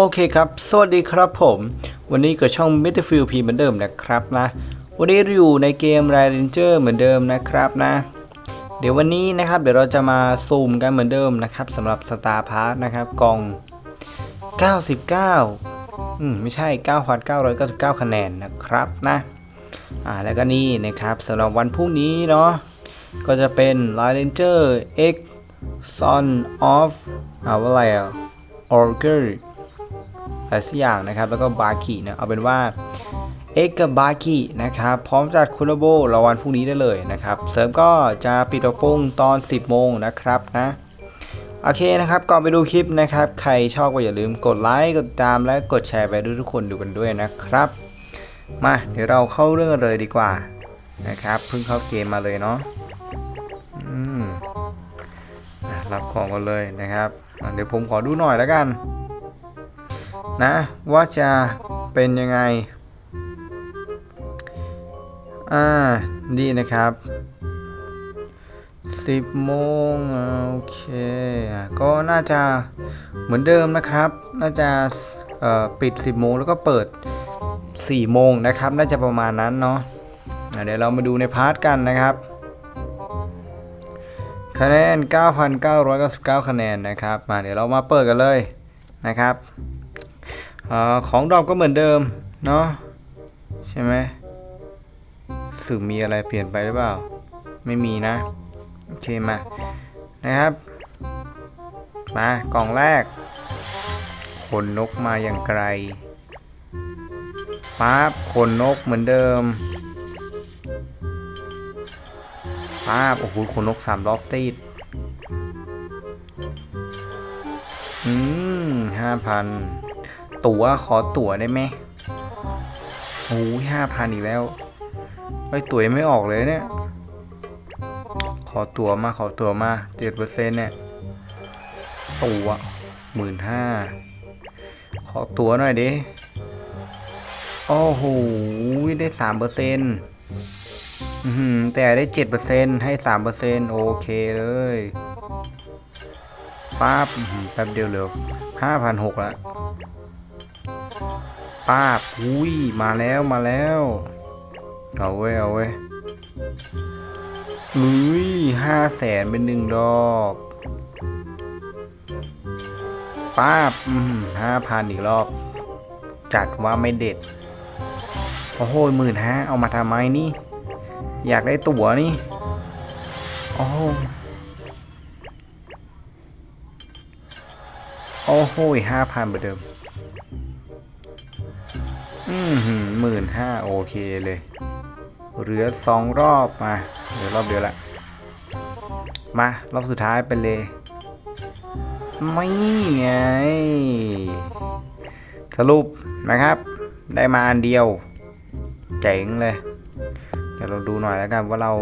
โอเคครับ สวัสดีครับผม วันนี้กับช่อง m e t a f i e l P เหมือนเดิมนะครับนะ วันนี้อยู่ในเกม r a d a n g e r เหมือนเดิมนะครับนะ เดี๋ยววันนี้นะครับเดี๋ยวเราจะมาซูมกันเหมือนเดิมนะครับสำหรับ Star p a s s นะครับกอง 99 อืมไม่ใช่ 9,999 คะแนนนะครับนะ อ่าแล้วก็นี่นะครับสำหรับวันพรุ่งนี้เนาะก็จะเป็น r a d a n g e r X Son of อ่าว่าอะไรอะ o r g e r อะไรสักอย่างนะครับ แล้วก็บาคินะเอาเป็นว่าเอ็กกับบาคินะครับ พร้อมจัดคุโรโบรางวัลพรุ่งนี้ได้เลยนะครับ เสริมก็จะปิดตัวปุ้งตอน 10 โมงนะครับนะโอเคนะครับ ก่อนไปดูคลิปนะครับ ใครชอบก็อย่าลืมกดไลค์กดตามและกดแชร์ไปด้วยทุกคนดูกันด้วยนะครับ มาเดี๋ยวเราเข้าเรื่องเลยดีกว่านะครับเพิ่งเข้าเกมมาเลยเนาะอืมรับของกันเลยนะครับ เดี๋ยวผมขอดูหน่อยแล้วกัน นะ ว่าจะเป็นยังไง อ่า ดีนะครับ10โมงโอเค ก็น่าจะเหมือนเดิมนะครับ น่าจะปิด 10 โมงแล้วก็เปิด 4 โมงนะครับ น่าจะประมาณนั้นเนาะะเดี๋ยวเรามาดูในพาร์ทกันนะครับ คะแนน 9,999 คะแนนนะครับ มาเดี๋ยวเรามาเปิดกันเลยนะครับ อของดรอปก็เหมือนเดิมเนาะใช่ไหมสึกมีอะไรเปลี่ยนไปหรือเปล่า ไม่มีนะ โอเคมา นะครับ มากล่องแรก ขนนกมาอย่างไกลปั๊บขนนกเหมือนเดิมปั๊บโอ้โหขนนกสามรอบติดอืมห้าพัน ตั๋วขอตั๋วได้ไหมโอ้ยห้าพันอีกแล้วไอ้ตั๋วยังไม่ออกเลยเนี่ย ขอตั๋วมาขอตั๋วมาเจ็ดเปอร์เซ็นต์เนี่ย ตั๋วหมื่นห้า ขอตั๋วหน่อยดิ โอ้โห ได้สามเปอร์เซ็นต์แต่ได้เจ็ดเปอร์เซ็นต์ให้สามเปอร์เซ็นต์โอเคเลยปั๊บแป๊บเดียวเหลือห้าพันหกแล้ว ป้าบอุ้ยมาแล้วมาแล้ว เอาเว้ยเอาเว้ยอุ้ยห้าแสนเป็นหนึ่งดอกป้าบห้าพันอีกรอบ จัดว่าไม่เด็ด โอ้โหหมื่นห้าเอามาทำไมนี่ อยากได้ตั๋วนี่ โอ้โหโอ้โหห้าพันเหมือนเดิม อืมหมื่นห้าโอเคเลย เหลือสองรอบมาเหลือรอบเดียวละ มา รอบสุดท้ายไปเลย ไม่ไง สรุปนะครับ ได้มาอันเดียว เจ๋งเลย เดี๋ยวเราดูหน่อยแล้วกันว่าเรา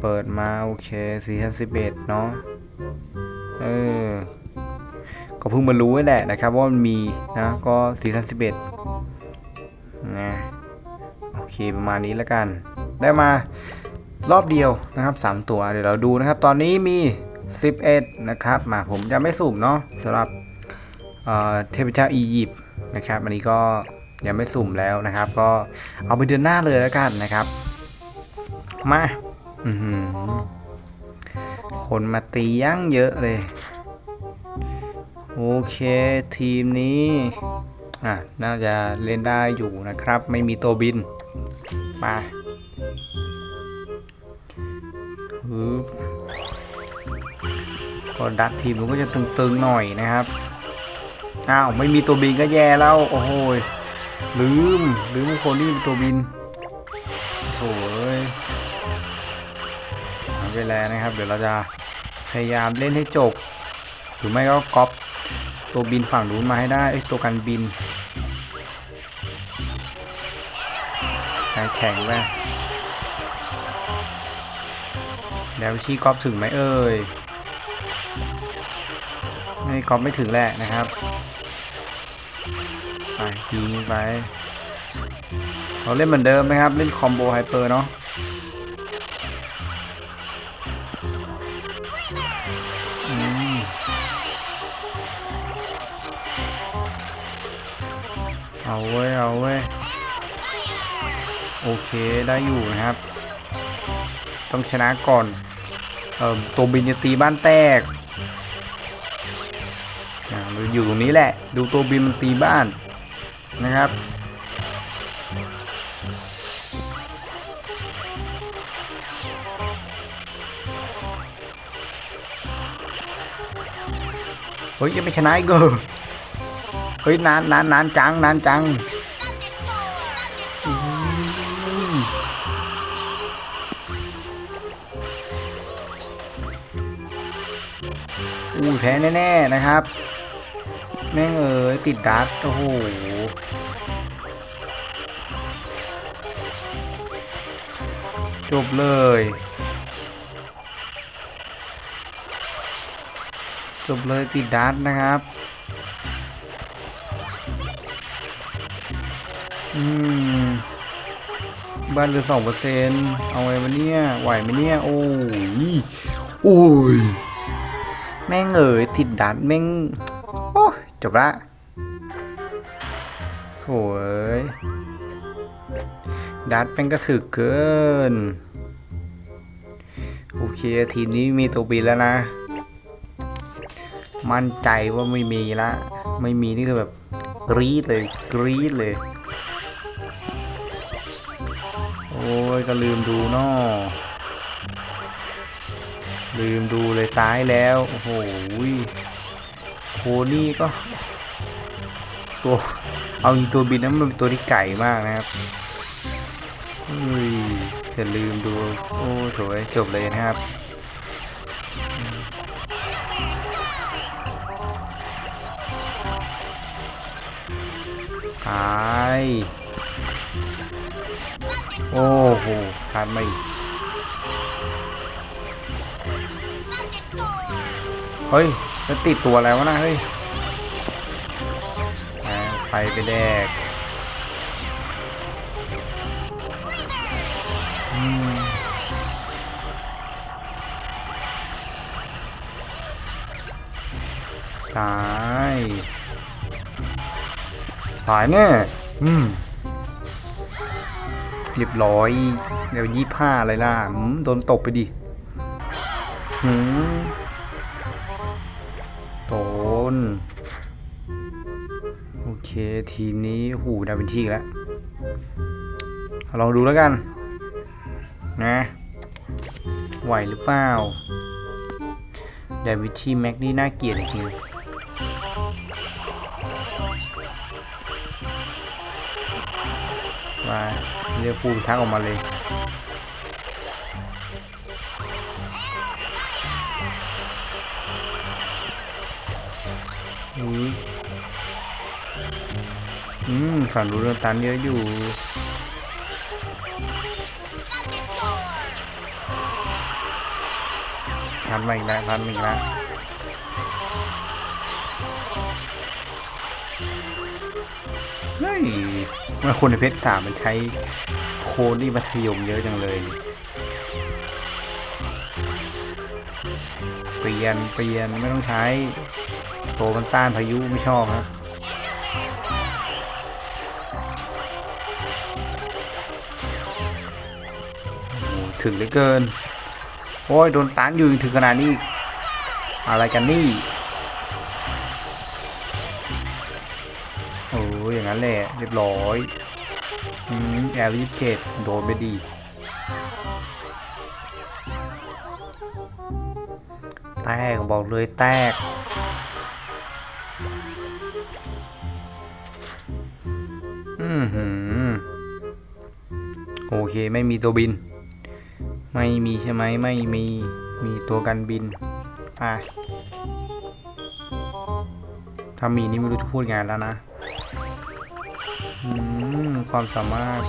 เปิดมาโอเคสี่พันสิบเอ็ดเนาะ เออ ก็เพิ่งมารู้นี่แหละนะครับว่ามันมีนะ ก็สี่พันสิบเอ็ด ประมาณนี้แล้วกัน ได้มารอบเดียวนะครับ 3 ตัวเดี๋ยวเราดูนะครับ ตอนนี้มี 11 นะครับ มาผมจะไม่สุ่มเนาะสำหรับเเทพเจ้าอียิปต์นะครับอันนี้ก็ยังไม่สุ่มแล้วนะครับ ก็เอาไปเดือนหน้าเลยแล้วกันนะครับ มาคนมาตียั่งเยอะเลย โอเคทีมนี้อะน่าจะเล่นได้อยู่นะครับ ไม่มีตัวบิน มาฮึบก็ดัดทีมมันก็จะตึงๆหน่อยนะครับ อ้าว ไม่มีตัวบินก็แย่แล้ว โอ้โหลืม ลืมคนที่มีตัวบินโถ่เอ้ยไม่เป็นไรนะครับ เดี๋ยวเราจะพยายามเล่นให้จบ หรือไม่ก็ก๊อปตัวบินฝั่งนู้นมาให้ได้เอ้ยตัวกันบิน แข็งไปแล้วชี้กอล์ฟถึงไหมเอ่ยไม่กอล์ฟไม่ถึงแหละนะครับ ไปยิงไป เราเล่นเหมือนเดิมนะครับ เล่นคอมโบไฮเปอร์เนาะเอาเว้ย เอาเว้ย โอเคได้อยู่นะครับ ต้องชนะก่อนเอ่อตัวบินจะตีบ้านแตกอ่ามันอยู่ตรงนี้แหละ ดูตัวบินมันตีบ้านนะครับเฮ้ยยังไม่ชนะอีกเหรอเฮ้ยนานนานนานจังนานจัง อู้แพ้แน่ๆนะครับ แม่งเอ๋ยติดดัดโอ้โหจบเลย จบเลยติดดัดนะครับ อืม บ้านเหลือสองเปอร์เซ็นเอาไงวะเนี่ย ไหวไหมเนี่ย โอ้ย โอ้ย แม่งเอ๋ยติดดัดแม่ง โอ้จบละโอ้ยดัดแม่งก็ถึกเกิน โอเค ทีนี้มีตัวบินแล้วนะ มั่นใจว่าไม่มีละ ไม่มีนี่คือแบบกรี๊ดเลยกรี๊ดเลย โอ้ยก็ลืมดูเนอ ลืมดูเลยตายแล้ว โอ้โหโคนี่ก็ ตัว เอาจริงตัวบินนั้นมันเป็นตัวที่ไก่มากนะครับเฮ้ยแต่ลืมดู โอ้โถยจบเลยนะครับตาย โอ้โหขาดมาอีก เฮ้ยจะติดตัวอะไรวะนะเฮ้ยไฟไปแดกตายตายแน่อืมเรียบร้อยเดี๋ยวยี่ห้าอะไรล่ะอืมโดนตบไปดิหืม เค ทีมนี้หูดาวินชีกแล้วลองดูแล้วกัน นะไหวหรือเปล่าดาวินชีแม็กนี่น่าเกลียดจริงมาเรียกปูทักออกมาเลยอุ้ย อืมฝั่งรู้เรื่องตันเยอะอยู่ พันมาอีกแล้วพันมาอีกแล้วเฮ้ยมันคนในเพชรสามมันใช้โคดนี่มัธยมเยอะจังเลย เปลี่ยน เปลี่ยน ไม่ต้องใช้ โตมันต้านพายุไม่ชอบครับ ถึงเหลือเกิน โอ้ยโดนตานอยู่ถึงขนาดนี้อีกอะไรกันนี่ โอ้ยอย่างนั้นแหละ เรียบร้อยอืมแอลยี่สิบเจ็ดโดนไปดีแตกบอกเลยแตกอือหือโอเค ไม่มีตัวบิน ไม่มีใช่ไหมไม่มีมีตัวกันบินอะถ้ามีนี่ไม่รู้จะพูดงานแล้วนะความสามารถ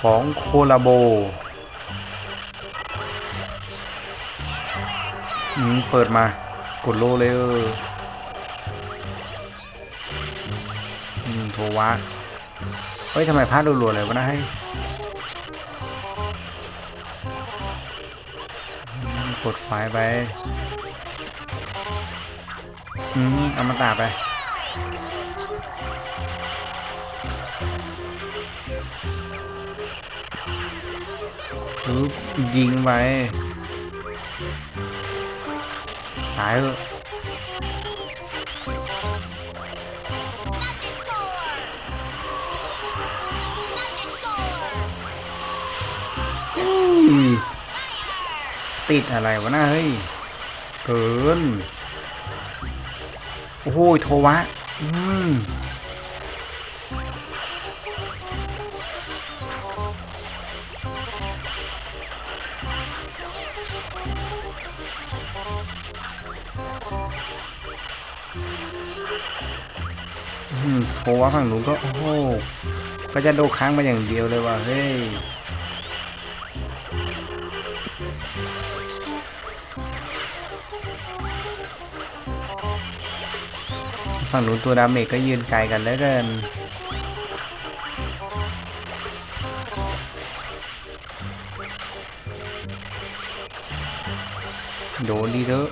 ของโคลาโบเปิดมากดโลเลยเอออืมโทวะเฮ้ยทำไมพลาดรัวๆเลยวะนะให้ กดไฟไปอืมเอามาตาไปปึ๊บยิงไปตายเถอะอืม ติดอะไรวะน่าเฮ้ยเกินโอ้โหโทวะ อืมโทวะฝั่งนู้นก็ โอ้โหก็จะโดนค้างมาอย่างเดียวเลยว่ะเฮ้ย ฝั่งนู้นตัวดาเมจก็ยืนไกลกันแล้วกันโดนดีเถอ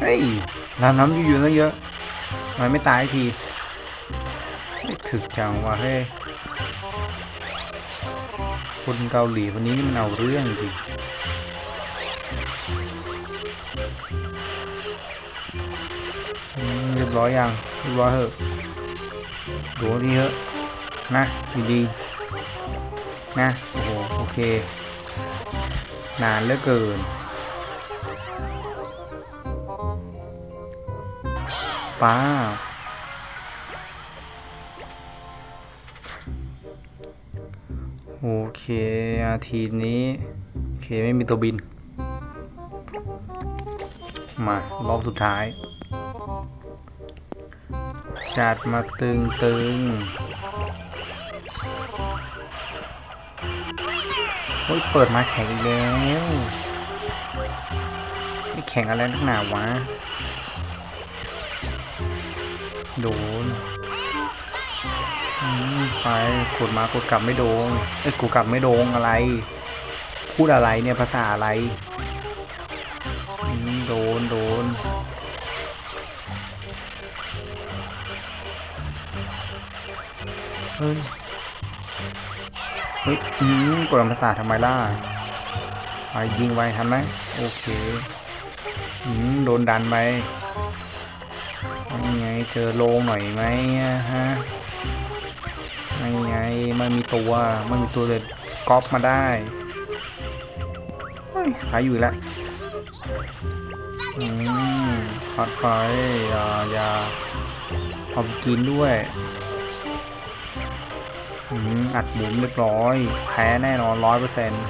เฮ้ยน้ำน้ำอยู่ๆตั้งเยอะทำไมันไม่ตายที ถึกจังว่ะเฮ้ย คนเกาหลีคนนี้นี่มันเอาเรื่องจริงเรียบร้อยยังเรียบร้อยเหอะโดนทีเถอะนะดีๆนะโอ้โหโอเค นานเหลือเกิน ป้า เคอาทีนี้ โอเค ไม่มีตัวบิน มา รอบสุดท้าย จัดมาตึงตึงโอ้ย เปิดมาแข่งอีกแล้วไม่แข่งอะไรนักหนาวะ โดนอืม ไปกดมากดกลับไม่โดนเอ้ยกูกลับไม่โดนอะไร พูดอะไรเนี่ยภาษาอะไรโดนโดนเฮ้ยเฮ้ยอืมกดภาษาทำไมล่ะไปยิงไวทันไหมโอเคอืมโดนดันไปยังไงเจอโลงหน่อยไหมฮะ ยังไงมันมีตัวมันมีตัวเด็ดก๊อปมาได้เฮ้ยขายอยู่แล้วอืมพัดไปอย่าอย่าทำกินด้วยอืมอัดหมุนเรียบร้อย แพ้แน่นอนร้อยเปอร์เซ็นต์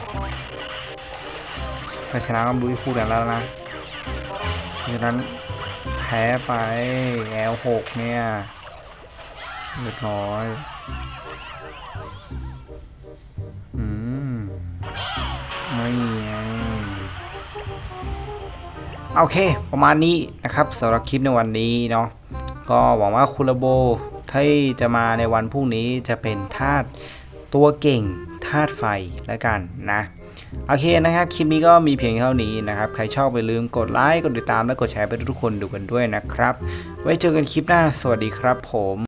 ถ้าชนะก็ไม่รู้จะพูดอะไรแล้วนะเพราะฉะนั้นแพ้ไป L6 เนี่ยเรียบร้อย โอเค ประมาณนี้นะครับสำหรับคลิปในวันนี้เนาะก็หวังว่าคุณระโบที่จะมาในวันพรุ่งนี้จะเป็นธาตุตัวเก่งธาตุไฟแล้วกันนะโอเคนะครับ คลิปนี้ก็มีเพียงเท่านี้นะครับ ใครชอบอย่าลืมกดไลค์กดติดตามและกดแชร์ไปให้ทุกคนดูกันด้วยนะครับ ไว้เจอกันคลิปหน้า สวัสดีครับผม